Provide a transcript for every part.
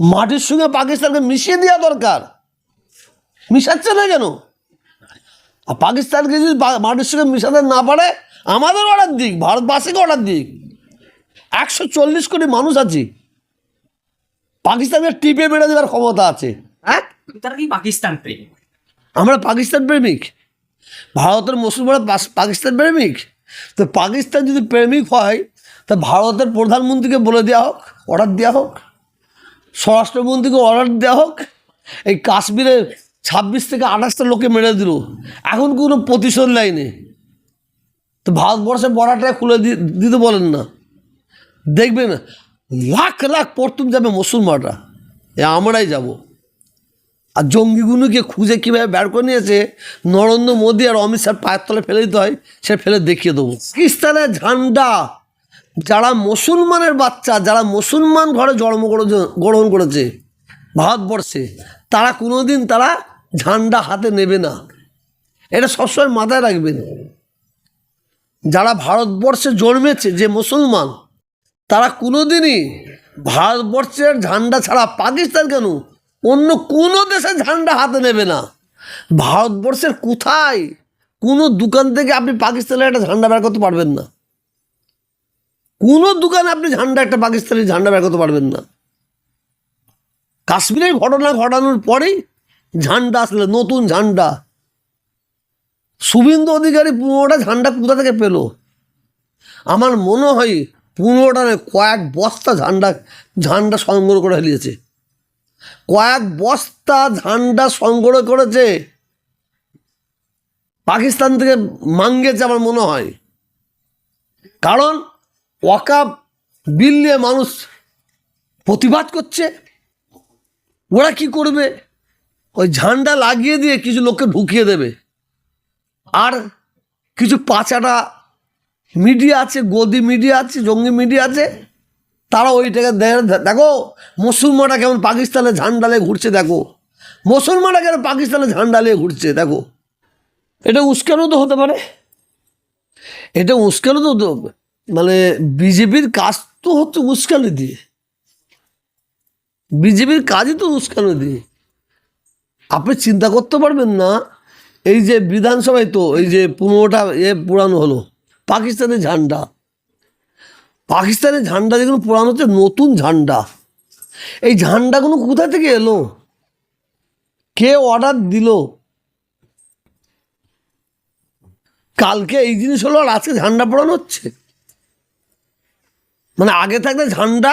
মাটির সঙ্গে পাকিস্তানকে মিশিয়ে দেওয়া দরকার। মিশাচ্ছে না কেন? আর পাকিস্তানকে যদি মাটির সঙ্গে মিশাতে না পারে আমাদের অর্ডার দিক ভারতবাসীকে অর্ডার দিক। একশো চল্লিশ কোটি মানুষ আছি। পাকিস্তানকে টিপে মেরে দেওয়ার ক্ষমতা আছে। হ্যাঁ? পাকিস্তান আমরা পাকিস্তান প্রেমিক। ভারতের মুসলমানরা পাকিস্তান প্রেমিক। তো পাকিস্তান যদি প্রেমিক হয় তা ভারতের প্রধানমন্ত্রীকে বলে দেওয়া হোক অর্ডার দেওয়া হোক। স্বরাষ্ট্রমন্ত্রীকে অর্ডার দেওয়া হোক, এই কাশ্মীরে ছাব্বিশ থেকে আঠাশটা লোকে মেরে দিল। এখন কোনো প্রতিশোধ লাইনে তো ভারতবর্ষের বর্ডারটা খুলে দিতে বলেন না। দেখবেন, লাখ লাখ প্রথম যাবে মুসলমানরা। এ আমরাই যাব। আর জঙ্গিগুলোকে খুঁজে কীভাবে বের করে নিয়েছে, নরেন্দ্র মোদী আর অমিত শাহ পায়ের তলে ফেলে দিতে হয়, সে ফেলে দেখিয়ে দেবো। পাকিস্তানের ঝান্ডা। যারা মুসলমানের বাচ্চা, যারা মুসলমান ঘরে জন্ম গ্রহণ করেছে ভারতবর্ষে, তারা কোনোদিন তারা ঝান্ডা হাতে নেবে না। এটা সবসময় মাথায় রাখবেন। যারা ভারতবর্ষে জন্মেছে, যে মুসলমান, তারা কোনোদিনই ভারতবর্ষের ঝান্ডা ছাড়া পাকিস্তান কেন? অন্য কোনো দেশের ঝান্ডা হাতে নেবে না। ভারতবর্ষের কোথায় কোনো দোকান থেকে আপনি পাকিস্তানের একটা ঝান্ডা বের করতে পারবেন না। কোনো দোকানে আপনি ঝান্ডা, একটা পাকিস্তানি ঝান্ডা বের করতে পারবেন না। কাশ্মীরের ঘটনা ঘটানোর পরেই ঝান্ডা আসলে, নতুন ঝান্ডা। শুভেন্দু অধিকারী পুরোটা ঝান্ডা কোথা থেকে পেল? আমার মনে হয় পনেরোটা কয়েক বস্তা ঝান্ডা ঝান্ডা সংগ্রহ করে ফেলিয়েছে কয়েক বস্তা ঝান্ডা সংগ্রহ করেছে। পাকিস্তান থেকে মাঙ্গেছে আমার মনে হয়। কারণ ওয়াকাব বিল নিয়ে মানুষ প্রতিবাদ করছে। ওরা কি করবে? ওই ঝান্ডা লাগিয়ে দিয়ে কিছু লোককে ঢুকিয়ে দেবে। আর কিছু পাচাটা মিডিয়া আছে, গদি মিডিয়া আছে, জঙ্গি মিডিয়া আছে, তারা ওইটাকে দেখো, মুসলমানরা কেমন পাকিস্তানে নিয়ে ঘুরছে, দেখো। মুসলমানরা কেন পাকিস্তানে নিয়ে ঘুরছে, দেখো। এটা উস্কানো তো হতে পারে। এটা উস্কানো তো মানে বিজেপির কাজ তো হচ্ছে উস্কানি দিয়ে। বিজেপির কাজই তো উস্কানো দিয়ে। আপনি চিন্তা করতে পারবেন না, এই যে বিধানসভায় তো এই যে পনেরোটা এ পুরানো হলো, পাকিস্তানের ঝান্ডা। পাকিস্তানের ঝান্ডা যেগুলো পুরানো হচ্ছে, নতুন ঝান্ডা। এই ঝান্ডাগুলো কোথা থেকে এলো? কে অর্ডার দিল? কালকে এই জিনিস হলো আর আজকে ঝান্ডা পোড়ানো হচ্ছে? মানে আগে থাকতে ঝান্ডা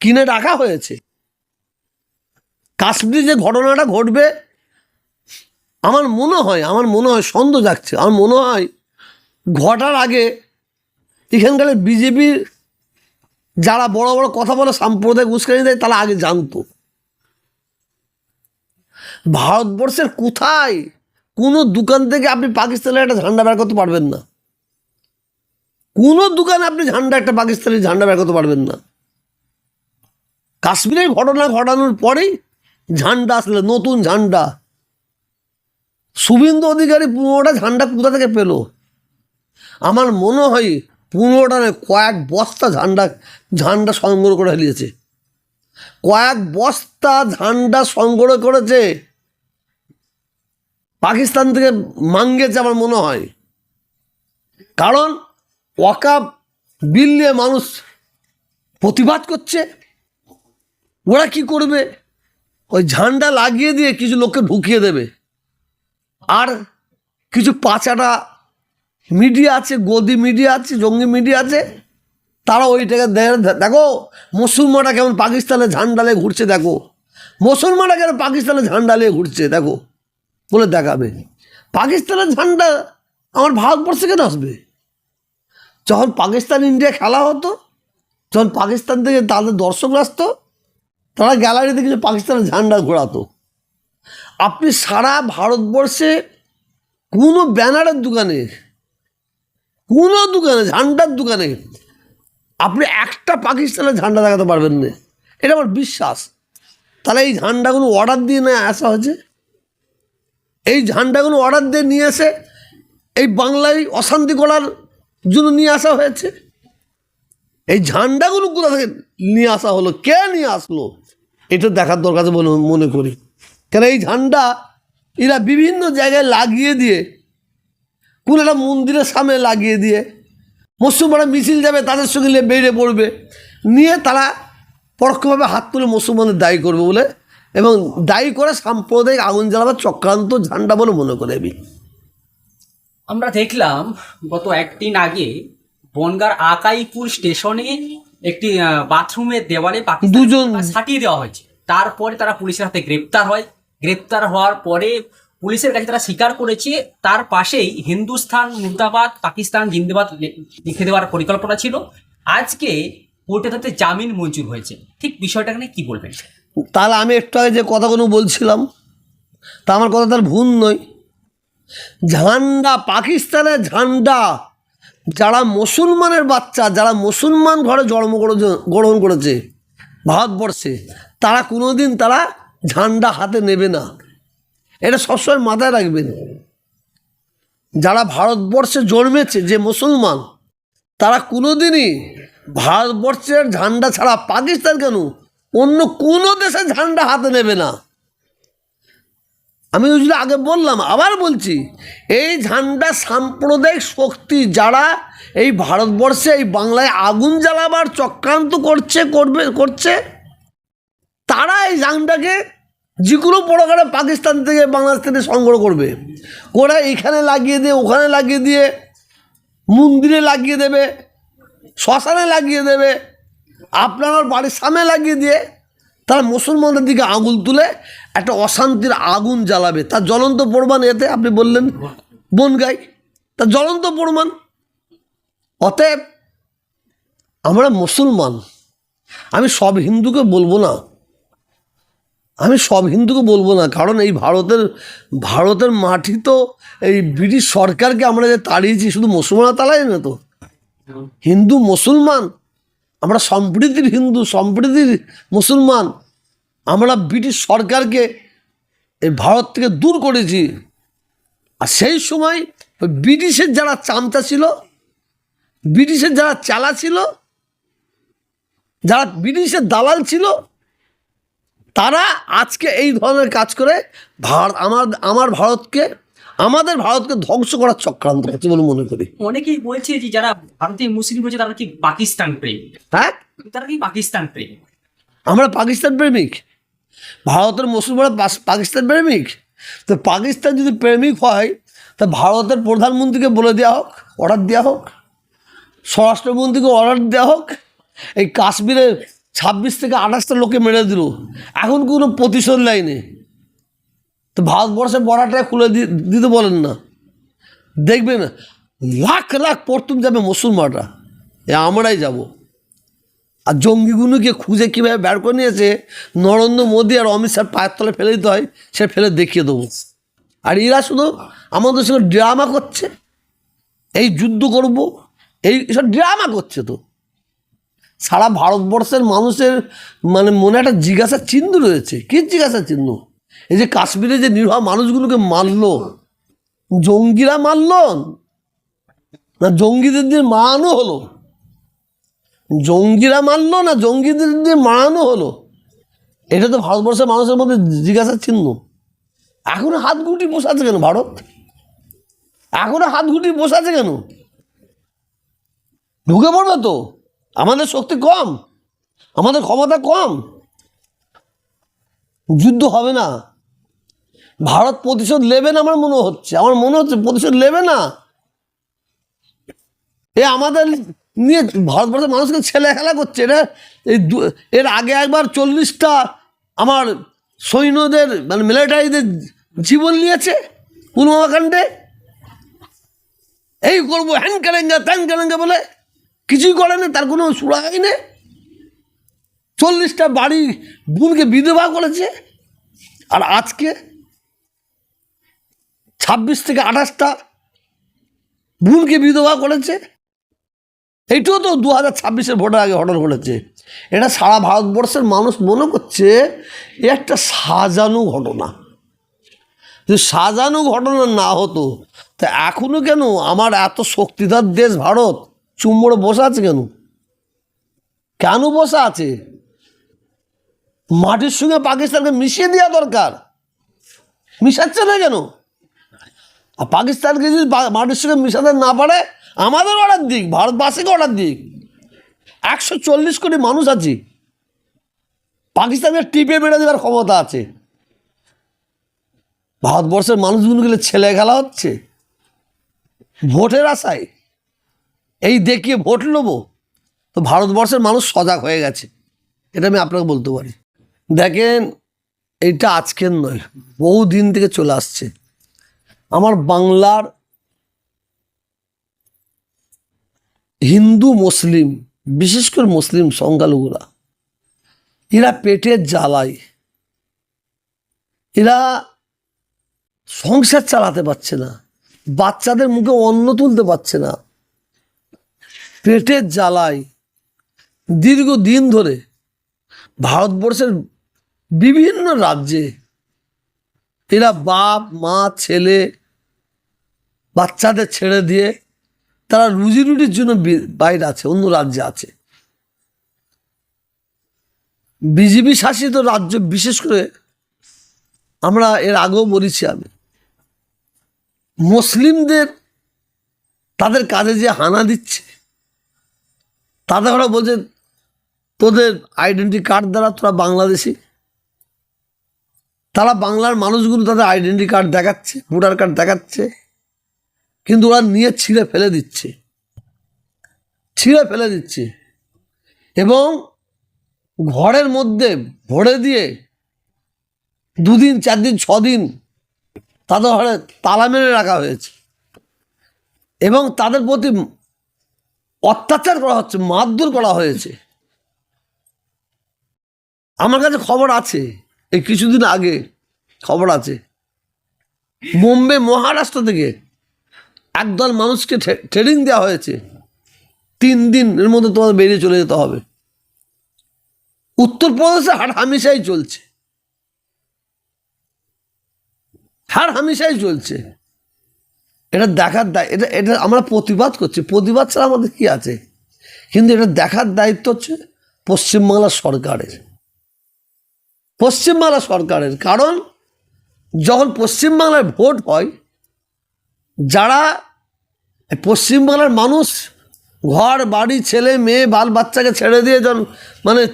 কিনে রাখা হয়েছে। কাশ্মীরে যে ঘটনাটা ঘটবে, আমার মনে হয়, আমার মনে হয়, সন্দেহ যাচ্ছে আমার মনে হয়, ঘটার আগে এখানকার বিজেপির যারা বড় বড় কথা বলে, সাম্প্রদায়িক উস্কানি দেয়, তারা আগে জানতো। ভারতবর্ষের কোথায় কোনো দোকান থেকে আপনি পাকিস্তানের একটা ঝান্ডা বের করতে পারবেন না। কোনো দোকানে আপনি ঝান্ডা, একটা পাকিস্তানি ঝান্ডা বের করতে পারবেন না। কাশ্মীরের ঘটনা ঘটানোর পরেই ঝান্ডা আসলে নতুন ঝান্ডা। শুভেন্দু অধিকারী পনেরোটা ঝান্ডা কোথা থেকে পেল? আমার মনে হয় পনেরোটা কয়েক বস্তা ঝান্ডা ঝান্ডা সংগ্রহ করে ফেলিয়েছে কয়েক বস্তা ঝান্ডা সংগ্রহ করেছে। পাকিস্তান থেকে মাঙ্গেছে আমার মনে হয়। কারণ ওয়াকাব বিল নিয়ে মানুষ প্রতিবাদ করছে। ওরা কি করবে? ওই ঝান্ডা লাগিয়ে দিয়ে কিছু লোককে ঢুকিয়ে দেবে। আর কিছু পাচাটা মিডিয়া আছে, গদি মিডিয়া আছে, জঙ্গি মিডিয়া আছে, তারা ওইটাকে দেখো, মুসলমানরা কেমন পাকিস্তানে ঝান্ডা নিয়ে ঘুরছে, দেখো। মুসলমানরা কেন পাকিস্তানে ঝান্ডা নিয়ে ঘুরছে, দেখো, বলে দেখাবে। পাকিস্তানের ঝান্ডা আমার ভারতবর্ষে কেন আসবে যখন পাকিস্তান ইন্ডিয়া খেলা হতো, যখন পাকিস্তান থেকে তাদের দর্শক আসতো, তারা গ্যালারিতে কিছু পাকিস্তানের ঝান্ডা ঘোরাতো। আপনি সারা ভারতবর্ষে কোনো ব্যানারের দোকানে, কোনো দোকানে, ঝান্ডার দোকানে আপনি একটা পাকিস্তানের ঝান্ডা দেখাতে পারবেন না। এটা আমার বিশ্বাস। তাহলে এই ঝান্ডাগুলো অর্ডার দিয়ে নিয়ে আসা হয়েছে। এই ঝান্ডাগুলো অর্ডার দিয়ে নিয়ে এসে এই বাংলায় অশান্তি করার জন্য নিয়ে আসা হয়েছে। এই ঝান্ডাগুলো কোথা থেকে নিয়ে আসা হলো? কে নিয়ে আসলো? এটা দেখার দরকার বলে মনে করি। কেন এই ঝান্ডা এরা বিভিন্ন জায়গায় লাগিয়ে দিয়ে, কোন একটা মন্দিরের সামনে লাগিয়ে দিয়ে মুসলমানরা মিছিল যাবে, তাদের সঙ্গে বেরিয়ে পড়বে। নিয়ে তারা পরোক্ষভাবে হাত তুলে মুসলমানদের দায়ী করবে বলে এবং দায়ী করে সাম্প্রদায়িক আগুন জ্বালাবার চক্রান্ত ঝান্ডা বলে মনে করে আমি। আমরা দেখলাম গত একদিন আগে বনগার আকাইপুর স্টেশনে একটি বাথরুমের দেওয়ালে দুজন- সাটিয়ে দেওয়া হয়েছে। তারপরে তারা পুলিশের হাতে গ্রেপ্তার হয়। গ্রেপ্তার হওয়ার পরে পুলিশের কাছে তারা স্বীকার করেছে তার পাশেই হিন্দুস্থান মুর্দাবাদ পাকিস্তান জিন্দাবাদ লিখে দেওয়ার পরিকল্পনা ছিল। আজকে কোর্টে তাতে জামিন মঞ্জুর হয়েছে। ঠিক বিষয়টা নিয়ে কি বলবেন? তাহলে আমি একটু আগে যে কথাগুলো বলছিলাম তা আমার কথা তার ভুল নয়। ঝান্ডা, পাকিস্তানের ঝান্ডা। যারা মুসলমানের বাচ্চা, যারা মুসলমান ঘরে জন্ম গ্রহণ করেছে ভারতবর্ষে, তারা কোনোদিন তারা ঝান্ডা হাতে নেবে না। এটা সবসময় মাথায় রাখবেন। যারা ভারতবর্ষে জন্মেছে, যে মুসলমান, তারা কোনোদিনই ভারতবর্ষের ঝান্ডা ছাড়া পাকিস্তান কেন? অন্য কোনো দেশের ঝান্ডা হাতে নেবে না। আমি যদি আগে বললাম, আবার বলছি, এই ঝান্ডা সাম্প্রদায়িক শক্তি যারা এই ভারতবর্ষে, এই বাংলায় আগুন জ্বালাবার চক্রান্ত করছে, করবে, করছে, তারা এই ঝান্ডাকে যে কোনো প্রকারে পাকিস্তান থেকে বাংলাদেশ থেকে সংগ্রহ করবে। ওরা এখানে লাগিয়ে দিয়ে, ওখানে লাগিয়ে দিয়ে, মন্দিরে লাগিয়ে দেবে, শ্মশানে লাগিয়ে দেবে, আপনার বাড়ির সামনে লাগিয়ে দিয়ে তারা মুসলমানদের দিকে আগুন তুলে একটা অশান্তির আগুন জ্বালাবে। তার জ্বলন্ত প্রমাণ এতে আপনি বললেন বনগাই তার জ্বলন্ত প্রমাণ। অতএব আমরা মুসলমান, আমি সব হিন্দুকে বলব না। আমি সব হিন্দুকে বলব না, কারণ এই ভারতের ভারতের মাটি তো এই ব্রিটিশ সরকারকে আমরা যে তাড়িয়েছি, শুধু মুসলমানরা তাড়াই না তো। হিন্দু মুসলমান, আমরা সম্প্রীতির হিন্দু, সম্প্রীতির মুসলমান। আমরা ব্রিটিশ সরকারকে এই ভারত থেকে দূর করেছি। আর সেই সময় ওই ব্রিটিশের যারা চামচা ছিল ব্রিটিশের যারা চালা ছিল যারা ব্রিটিশের দালাল ছিল তারা আজকে এই ধরনের কাজ করে ভারত আমার আমার ভারতকে আমাদের ভারতকে ধ্বংস করার চক্রান্ত করছে বলে মনে করি। অনেকেই বলছে যে যারা ভারতীয় মুসলিম রয়েছে তারা কি পাকিস্তান প্রেম হ্যাঁ? তারা কি পাকিস্তান প্রেম আমরা পাকিস্তান প্রেমিক। ভারতের মুসলমানরা পাকিস্তান প্রেমিক। তো পাকিস্তান যদি প্রেমিক হয়, তা ভারতের প্রধানমন্ত্রীকে বলে দেওয়া হোক অর্ডার দেওয়া হোক, স্বরাষ্ট্রমন্ত্রীকে অর্ডার দেওয়া হোক, এই কাশ্মীরে ছাব্বিশ থেকে আঠাশটা লোকে মেরে দিল। এখন কোনো প্রতিশোধ লাইনে তো ভারতবর্ষের বর্ডারটা খুলে দিতে বলেন না। দেখবেন লাখ লাখ পর্তুম যাবে মুসলমানরা এ আমরাই যাব। আর জঙ্গিগুলোকে খুঁজে কীভাবে বের করে নিয়েছে, নরেন্দ্র মোদী আর অমিত শাহ পায়ের তলে ফেলে দিতে হয়, সে ফেলে দেখিয়ে দেবো। আর এরা শুধু আমাদের সঙ্গে ড্রামা করছে, এই যুদ্ধ করব, এই সব ড্রামা করছে তো। সারা ভারতবর্ষের মানুষের মানে মনে একটা জিজ্ঞাসা চিহ্ন রয়েছে। কী জিজ্ঞাসা চিহ্ন? এই যে কাশ্মীরে যে নিরহ মানুষগুলোকে মারলো, জঙ্গিরা মারলো, না জঙ্গিদের দিয়ে মানও হলো? জঙ্গিরা মারলো না, জঙ্গিদের দিয়ে মারানো হলো। এটা তো ভারতবর্ষের মানুষের মধ্যে জিজ্ঞাসার চিহ্ন। এখনও হাত গুটি বসে আছে কেন ভারত? এখনও হাত গুটি বসে আছে কেন? ঢুকে পড়বে তো? আমাদের শক্তি কম, আমাদের ক্ষমতা কম। যুদ্ধ হবে না। ভারত প্রতিশোধ নেবে না আমার মনে হচ্ছে। আমার মনে হচ্ছে প্রতিশোধ নেবে না। এ আমাদের নিয়ে ভারতবর্ষের মানুষকে ছেলে খেলা করছে, এটা এই এর আগে একবার চল্লিশটা আমার সৈন্যদের মানে মিলিটারিদের জীবন নিয়েছে পুলওয়ামা কাণ্ডে এই করব, হ্যান কেলেঙ্গা ত্যান কেলেঙ্গা বলে কিছুই করেনি, তার কোনো সুরাই নেই। চল্লিশটা বাড়ি বোনকে বিধবা করেছে। আর আজকে ছাব্বিশ থেকে আঠাশটা বোনকে বিধবা করেছে। এইটাও তো দু হাজার ছাব্বিশের ভোটের আগে ঘটনা ঘটেছে। এটা সারা ভারতবর্ষের মানুষ মনে করছে, এ একটা সাজানো ঘটনা। যদি সাজানো ঘটনা না হতো, তা এখনও কেন আমার এত শক্তিধর দেশ ভারত চুম্বড়ে বসে আছে কেন? কেন বসে আছে? মাটির সঙ্গে পাকিস্তানকে মিশিয়ে দেওয়া দরকার। মিশাচ্ছে না কেন? আর পাকিস্তানকে যদি মাটির সঙ্গে মিশাতে না পারে আমাদের অর্ডার দিক, ভারতবাসীকে অর্ডার দিক। একশো চল্লিশ কোটি মানুষ আছি। পাকিস্তানের টিপে মেরে দেওয়ার ক্ষমতা আছে। ভারতবর্ষের মানুষগুলো গেলে ছেলে খেলা হচ্ছে। ভোটের আশায়। এই দেখিয়ে ভোট নেব। তো ভারতবর্ষের মানুষ সজাগ হয়ে গেছে। এটা আমি আপনাকে বলতে পারি। দেখেন, এইটা আজকের নয় বহু দিন থেকে চলে আসছে। আমার বাংলার হিন্দু, মুসলিম, বিশেষ করে মুসলিম সংখ্যালঘুরা, এরা পেটের জ্বালায়। এরা সংসার চালাতে পারছে না, বাচ্চাদের মুখে অন্ন তুলতে পারছে না, পেটের জ্বালায়। দীর্ঘদিন ধরে ভারতবর্ষের বিভিন্ন রাজ্যে এরা বাপ, মা, ছেলে, বাচ্চাদের ছেড়ে দিয়ে তারা রুজি রুটির জন্য বাইরে আছে, অন্য রাজ্যে আছে। বিজেপি শাসিত রাজ্য, বিশেষ করে আমরা এর আগেও বলেছি আমি, মুসলিমদের তাদের কাজে যে হানা দিচ্ছে তাদের ওরা বলছে, তোদের আইডেন্টি কার্ড দ্বারা তোরা বাংলাদেশি। তারা বাংলার মানুষগুলো তাদের আইডেন্টি কার্ড দেখাচ্ছে, ভোটার কার্ড দেখাচ্ছে। কিন্তু ওরা নিয়ে ছিঁড়ে ফেলে দিচ্ছে। ছিঁড়ে ফেলে দিচ্ছে। এবং ঘরের মধ্যে ভরে দিয়ে দুদিন চার দিন ছ দিন তাদের ঘরে তালা মেরে রাখা হয়েছে। এবং তাদের প্রতি অত্যাচার করা হচ্ছে, মারধর করা হয়েছে। আমার কাছে খবর আছে, এই কিছুদিন আগে খবর আছে। বোম্বে মহারাষ্ট্র থেকে একদল মানুষকে ট্রেনিং দেওয়া হয়েছে। তিন দিনের মধ্যে তোমাদের বেরিয়ে চলে যেতে হবে। উত্তরপ্রদেশে হার হামেশাই চলছে। হার হামেশাই চলছে। এটা দেখার দায়, এটা এটা আমরা প্রতিবাদ করছি। প্রতিবাদ ছাড়া আমাদের কি আছে? কিন্তু এটা দেখার দায়িত্ব হচ্ছে পশ্চিমবাংলা সরকারের। পশ্চিমবাংলা সরকারের। কারণ যখন পশ্চিমবাংলায় ভোট হয় যারা পশ্চিমবাংলার মানুষ, ঘর, বাড়ি, ছেলে, মেয়ে, বাল, বাচ্চাকে ছেড়ে দিয়ে যখন মানে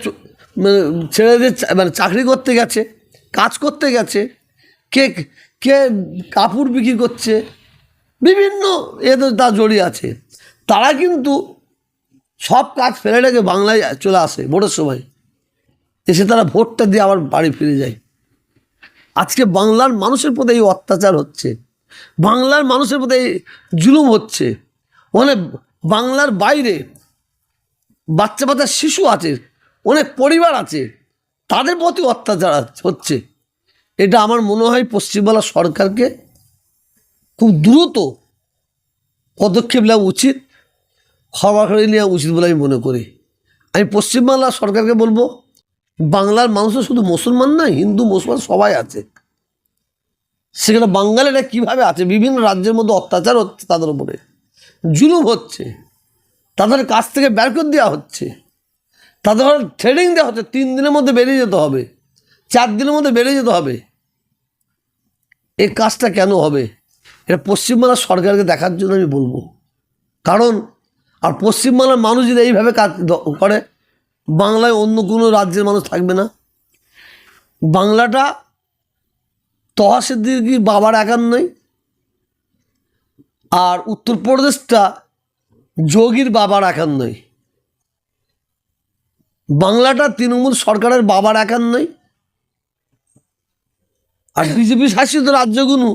মানে ছেড়ে দিয়ে মানে চাকরি করতে গেছে, কাজ করতে গেছে, কে কে কাপড় বিক্রি করছে, বিভিন্ন এদের তা জড়িয়ে আছে। তারা কিন্তু সব কাজ ফেলে রেখে বাংলায় চলে আসে ভোটের সময়। এসে তারা ভোটটা দিয়ে আবার বাড়ি ফিরে যায়। আজকে বাংলার মানুষের প্রতি এই অত্যাচার হচ্ছে। বাংলার মানুষের প্রতি জুলুম হচ্ছে। অনেক বাংলার বাইরে বাচ্চা বাচ্চা শিশু আছে, অনেক পরিবার আছে, তাদের প্রতি অত্যাচার হচ্ছে। এটা আমার মনে হয় পশ্চিমবাংলা সরকারকে খুব দ্রুত পদক্ষেপ নেওয়া উচিত খবরাখবরি নেওয়া উচিত বলে আমি মনে করি। আমি পশ্চিমবাংলা সরকারকে বলব, বাংলার মানুষও শুধু মুসলমান না হিন্দু, মুসলমান সবাই আছে। সেখানে বাঙালিরা কীভাবে আছে? বিভিন্ন রাজ্যের মধ্যে অত্যাচার হচ্ছে তাদের উপরে। জুলুম হচ্ছে। তাদের কাছ থেকে বের দেওয়া হচ্ছে। তাদের ট্রেনিং দেওয়া হচ্ছে। তিন দিনের মধ্যে বেরিয়ে যেতে হবে। চার দিনের মধ্যে বেরিয়ে যেতে হবে। এই কাজটা কেন হবে? এটা পশ্চিমবাংলার সরকারকে দেখার জন্য আমি বলব। কারণ, আর পশ্চিমবাংলার মানুষ যদি এইভাবে কাজ করে, বাংলায় অন্য কোনো রাজ্যের মানুষ থাকবে না। বাংলাটা তহাসিদ্দিকি বাবার একার নয়। আর উত্তরপ্রদেশটা যোগীর বাবার একার নয়। বাংলাটা তৃণমূল সরকারের বাবার একার নয়। আর বিজেপি শাসিত রাজ্যগুলো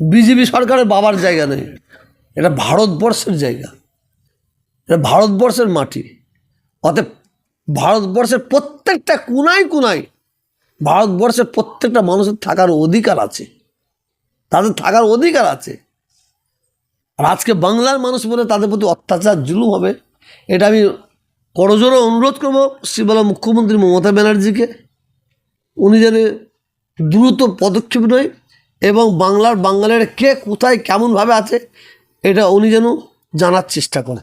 বিজেপি সরকারের বাবার জায়গা নেই এটা ভারতবর্ষের জায়গা। এটা ভারতবর্ষের মাটি। অতএব ভারতবর্ষের প্রত্যেকটা কোনায় কোনায় ভারতবর্ষের প্রত্যেকটা মানুষের থাকার অধিকার আছে। তাদের থাকার অধিকার আছে। আর আজকে বাংলার মানুষ বলে তাদের প্রতি অত্যাচার জুলুম হবে, এটা আমি করজোরে অনুরোধ করব পশ্চিমবাংলার মুখ্যমন্ত্রী মমতা ব্যানার্জিকে। উনি যেন দ্রুত পদক্ষেপ নেয় এবং বাংলার বাঙালিরা কে কোথায় কেমনভাবে আছে, এটা উনি যেন জানার চেষ্টা করে